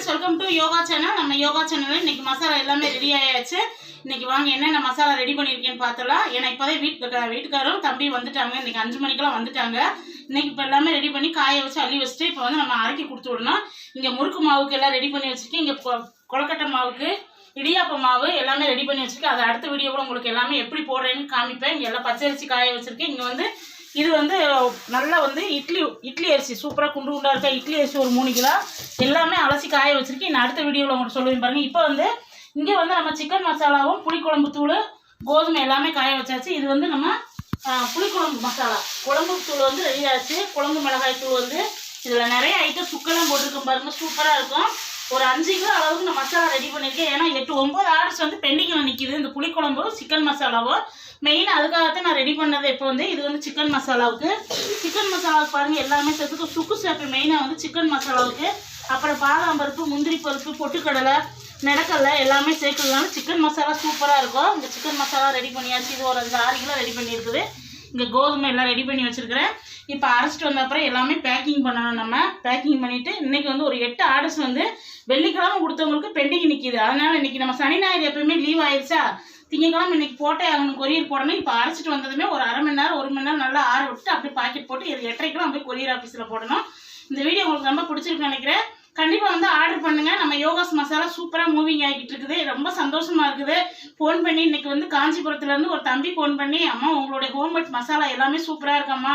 Friends welcome to yoga channel நம்ம யோகா சேனலில் இன்னைக்கு மசாலா எல்லாமே ரெடி ஆயாச்சு. இன்னைக்கு வாங்க என்னென்ன மசாலா ரெடி பண்ணியிருக்கேன்னு பார்த்தலாம் ஏன்னா இப்போதே வீட்டு வீட்டுக்காரரும் தம்பி வந்துட்டாங்க. இன்னைக்கு அஞ்சு மணிக்கெல்லாம் வந்துட்டாங்க. இன்னைக்கு இப்போ எல்லாமே ரெடி பண்ணி காய வச்சு அள்ளி வச்சுட்டு இப்போ வந்து நம்ம அரைக்கி கொடுத்து விடணும். இங்கே முறுக்கு மாவுக்கு எல்லாம் ரெடி பண்ணி வச்சுருக்கேன். இங்கே கொலக்கட்டை மாவுக்கு இடியாப்ப மாவு எல்லாமே ரெடி பண்ணி வச்சுருக்கேன். அதை அடுத்த வீடியோவில் உங்களுக்கு எல்லாமே எப்படி போடுறேன்னு காமிப்பேன். இங்கே எல்லாம் பச்சரிசி காய வச்சுருக்கேன். இங்கே வந்து இது வந்து நல்லா வந்து இட்லி இட்லி அரிசி சூப்பராக குண்டு குண்டாக இருக்கா இட்லி அரிசி ஒரு மூணு கிலோ. எல்லாமே அலசி காய வச்சிருக்கேன். நான் அடுத்த வீடியோவில் உங்களுக்கு சொல்லுவேன் பாருங்கள் இப்போ வந்து இங்கே வந்து நம்ம சிக்கன் மசாலாவும் புளிக்குழம்பு தூள் கோதுமை எல்லாமே காய வச்சாச்சு. இது வந்து நம்ம புளிக்குழம்பு மசாலா குழம்பு தூள் வந்து ரெடி ஆச்சு. குழம்பு மிளகாய் தூள் வந்து இதில் நிறைய ஐட்டம் சுக்கெல்லாம் போட்டிருக்கோம் பாருங்கள் சூப்பராக இருக்கும். ஒரு அஞ்சு கிலோ அளவுக்கு நான் மசாலா ரெடி பண்ணியிருக்கேன். ஏன்னா எட்டு ஒம்பது ஆர்டர்ஸ் வந்து பெண்டிங்கில் நிற்கிது இந்த புளிக்குழம்பும் சிக்கன் மசாலாவும் மெயின் அதுக்காகத்தான் நான் ரெடி பண்ணது இப்போ வந்து இது வந்து சிக்கன் மசாலாவுக்கு சிக்கன் மசாலாவுக்கு பாருங்கள் எல்லாமே சேர்த்துக்கு சுக்கு சேப்பு மெயினாக வந்து சிக்கன் மசாலாவுக்கு அப்புறம் பாதாம் பருப்பு முந்திரி பருப்பு பொட்டுக்கடலை நிலக்கடலை எல்லாமே சேர்க்கறதுனால சிக்கன் மசாலா சூப்பராக இருக்கும். இந்த சிக்கன் மசாலா ரெடி பண்ணியாச்சு. இது ஒரு அஞ்சு ஆறு கிலோ ரெடி பண்ணியிருக்குது. இங்கே கோதுமை எல்லாம் ரெடி பண்ணி வச்சுருக்கிறேன். இப்போ அரைச்சிட்டு வந்த அப்புறம் எல்லாமே பேக்கிங் பண்ணணும். நம்ம பேக்கிங் பண்ணிவிட்டு இன்றைக்கி வந்து ஒரு எட்டு ஆர்டர்ஸ் வந்து வெள்ளிக்கிழமை கொடுத்தவங்களுக்கு பெண்டிங் நிற்கிது அதனால் இன்றைக்கி நம்ம சனி ஞாயிறு எப்பயுமே லீவ் ஆயிடுச்சா திங்கக்கிழமை இன்னைக்கு போட்டே ஆகணும். கொரியர் போடணும். இப்போ அரைச்சிட்டு வந்ததுமே ஒரு அரை மணி நேரம் ஒரு மணி நேரம் நல்லா ஆற விட்டு அப்படியே பாக்கெட் போட்டு இது எட்டரைக்கெல்லாம் அப்படியே கொரியர் ஆஃபீஸில் போடணும். இந்த வீடியோ உங்களுக்கு ரொம்ப பிடிச்சிருக்குன்னு நினைக்கிறேன். கண்டிப்பாக வந்து ஆர்டர் பண்ணுங்கள் நம்ம யோகாஸ் மசாலா சூப்பராக மூவிங் ஆகிட்டு இருக்குது. ரொம்ப சந்தோஷமா இருக்குது. ஃபோன் பண்ணி இன்னைக்கு வந்து காஞ்சிபுரத்துலேருந்து ஒரு தம்பி ஃபோன் பண்ணி அம்மா உங்களுடைய ஹோம்மேட் மசாலா எல்லாமே சூப்பராக இருக்கம்மா.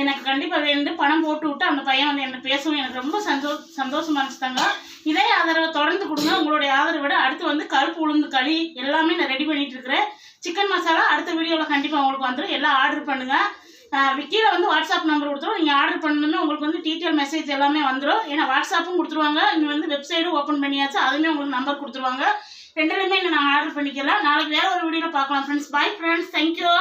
எனக்கு கண்டிப்பாக வேணும். பணம் போட்டு விட்டு அந்த பையன் வந்து என்ன பேசவும் எனக்கு ரொம்ப சந்தோ சந்தோஷமாக இருந்துச்சுதாங்க இதே ஆதரவை தொடர்ந்து கொடுங்க. உங்களுடைய ஆதரவை விட அடுத்து வந்து கருப்பு உளுந்து களி எல்லாமே நான் ரெடி பண்ணிட்டு இருக்கிறேன். சிக்கன் மசாலா அடுத்த வீடியோவில் கண்டிப்பாக உங்களுக்கு வந்துடும் எல்லாம் ஆர்டர் பண்ணுங்கள் கீழே வந்து வாட்ஸ்அப் நம்பர் கொடுத்துருவோம் நீங்கள் ஆர்டர் பண்ணணுமே உங்களுக்கு வந்து டீட்டெயில் மெசேஜ் எல்லாமே வந்துடும் ஏன்னா வாட்ஸ்அப்பும் கொடுத்துருவாங்க. இங்கே வந்து வெப்சைட்டும் ஓப்பன் பண்ணியாச்சு. அதுவுமே உங்களுக்கு நம்பர் கொடுத்துருவாங்க. ரெண்டுலையுமே நான் ஆர்டர் பண்ணிக்கலாம். நாளைக்கு வேறு ஒரு வீடியோவில் பார்க்கலாம் ஃப்ரெண்ட்ஸ் பை ஃப்ரெண்ட்ஸ் தேங்க்யூ